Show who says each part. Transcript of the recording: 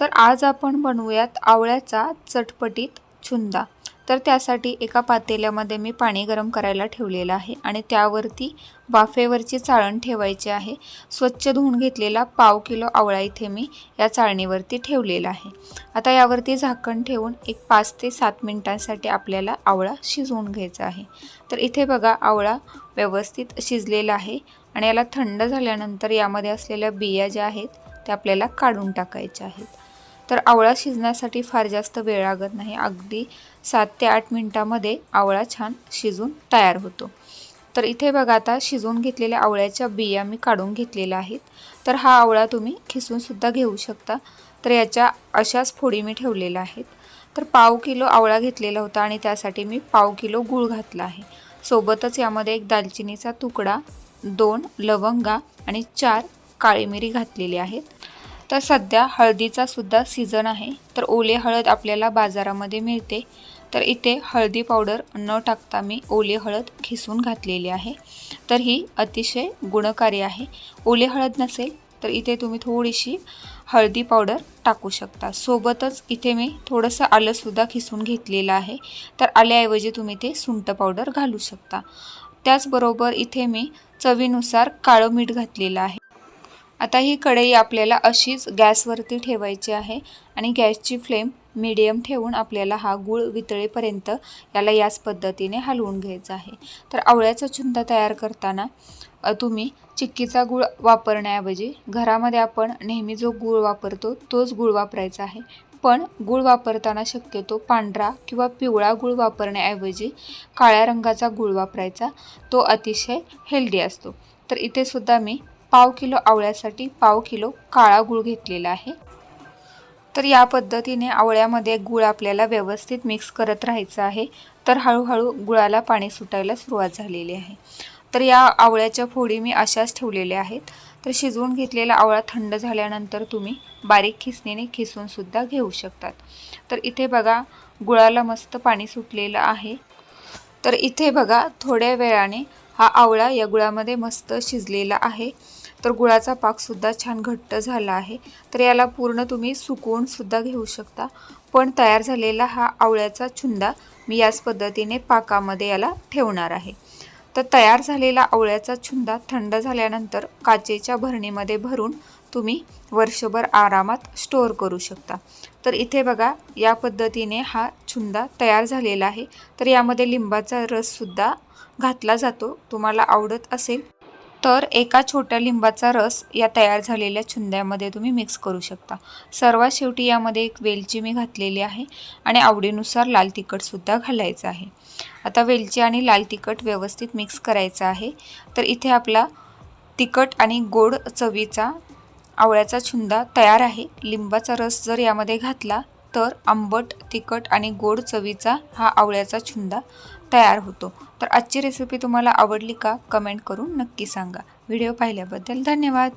Speaker 1: तर आज आपण बनवूयात आवळ्याचा चटपटीत छुंदा. तर त्यासाठी एका पातेल्यामध्ये मी पाणी गरम करायला ठेवलेलं आहे आणि त्यावरती वाफेवरची चाळण ठेवायची आहे. स्वच्छ धुवून घेतलेला पाव किलो आवळा इथे मी या चाळणीवरती ठेवलेला आहे. आता यावरती झाकण ठेवून एक पाच ते सात मिनिटांसाठी आपल्याला आवळा शिजवून घ्यायचा आहे. तर इथे बघा आवळा व्यवस्थित शिजलेला आहे आणि याला थंड झाल्यानंतर यामध्ये असलेल्या बिया ज्या आहेत त्या आपल्याला काढून टाकायच्या आहेत. तर आवळा शिजण्यासाठी फार जास्त वेळ लागत नाही. अगदी सात ते आठ मिनटामध्ये आवळा छान शिजून तयार होतो. तर इथे बघा आता शिजवून घेतलेल्या आवळ्याच्या बिया मी काढून घेतलेल्या आहेत. तर हा आवळा तुम्ही खिसूनसुद्धा घेऊ शकता. तर याच्या अशाच फोडी मी ठेवलेल्या आहेत. तर पाव किलो आवळा घेतलेला होता आणि त्यासाठी मी पाव किलो गूळ घातला आहे. सोबतच यामध्ये एक दालचिनीचा तुकडा दोन लवंगा आणि चार काळी मिरी घातलेली आहेत. तर सध्या हळदीचा सुद्धा सीझन आहे. तर ओले हळद आपल्याला बाजारामध्ये मिळते. तर इथे हळदी पावडर न टाकता मी ओले हळद खिसून घातलेली आहे. तर ही अतिशय गुणकारी आहे. ओले हळद नसेल तर इथे तुम्ही थोडीशी हळदी पावडर टाकू शकता. सोबतच इथे मी थोडंसं आलंसुद्धा खिसून घेतलेलं आहे. तर आल्याऐवजी तुम्ही ते सुंट पावडर घालू शकता. त्याचबरोबर इथे मी चवीनुसार काळं मीठ घातलेलं आहे. आता ही कढई आपल्याला अशीच गॅसवरती ठेवायची आहे आणि गॅसची फ्लेम मीडियम ठेवून आपल्याला हा गूळ वितळेपर्यंत याला याच पद्धतीने हलवून घ्यायचा आहे. तर आवळ्याचा चुंदा तयार करताना तुम्ही चिक्कीचा गूळ वापरण्याऐवजी घरामध्ये आपण नेहमी जो गूळ वापरतो तोच गूळ वापरायचा आहे. पण गूळ वापरताना शक्यतो पांढरा किंवा पिवळा गूळ वापरण्याऐवजी काळ्या रंगाचा गूळ वापरायचा. तो अतिशय हेल्दी असतो. तर इथे सुद्धा मी पाव किलो आवळ्यासाठी पाव किलो काळा गूळ घेतलेला आहे. तर या पद्धतीने आवळ्यामध्ये गूळ आपल्याला व्यवस्थित मिक्स करत राहायचं आहे. तर हळूहळू गुळाला पाणी सुटायला सुरुवात झालेली आहे. तर या आवळ्याच्या फोडी मी अशाच ठेवलेल्या आहेत. तर शिजवून घेतलेला आवळा थंड झाल्यानंतर तुम्ही बारीक खिसणीने खिसूनसुद्धा घेऊ शकतात. तर इथे बघा गुळाला मस्त पाणी सुटलेलं आहे. तर इथे बघा थोड्या वेळाने हा आवळा या गुळामध्ये मस्त शिजलेला आहे. तर गुळाचा पाकसुद्धा छान घट्ट झाला आहे. तर याला पूर्ण तुम्ही सुकवूनसुद्धा घेऊ शकता. पण तयार झालेला हा आवळ्याचा छुंदा मी याच पद्धतीने पाकामध्ये याला ठेवणार आहे. तर तयार झालेला आवळ्याचा छुंदा थंड झाल्यानंतर काचेच्या भरणीमध्ये भरून तुम्ही वर्षभर आरामात स्टोअर करू शकता. तर इथे बघा या पद्धतीने हा छुंदा तयार झालेला आहे. तर यामध्ये लिंबाचा रससुद्धा घातला जातो. तुम्हाला आवडत असेल तर एका छोट्या लिंबाचा रस या तयार झालेल्या छुंद्यामध्ये तुम्ही मिक्स करू शकता. सर्वात शेवटी यामध्ये एक वेलची मी घातलेली आहे आणि आवडीनुसार लाल तिखटसुद्धा घालायचं आहे. आता वेलची आणि लाल तिखट व्यवस्थित मिक्स करायचं आहे. तर इथे आपला तिखट आणि गोड चवीचा आवळ्याचा छुंदा तयार आहे. लिंबाचा रस जर यामध्ये घातला तर आंबट तिखट आणि गोड चवीचा हा आवळ्याचा छुंदा तयार होतो. तर आजची रेसिपी तुम्हाला आवडली का? कमेंट करून नक्की सांगा. व्हिडिओ पाहिल्याबद्दल धन्यवाद.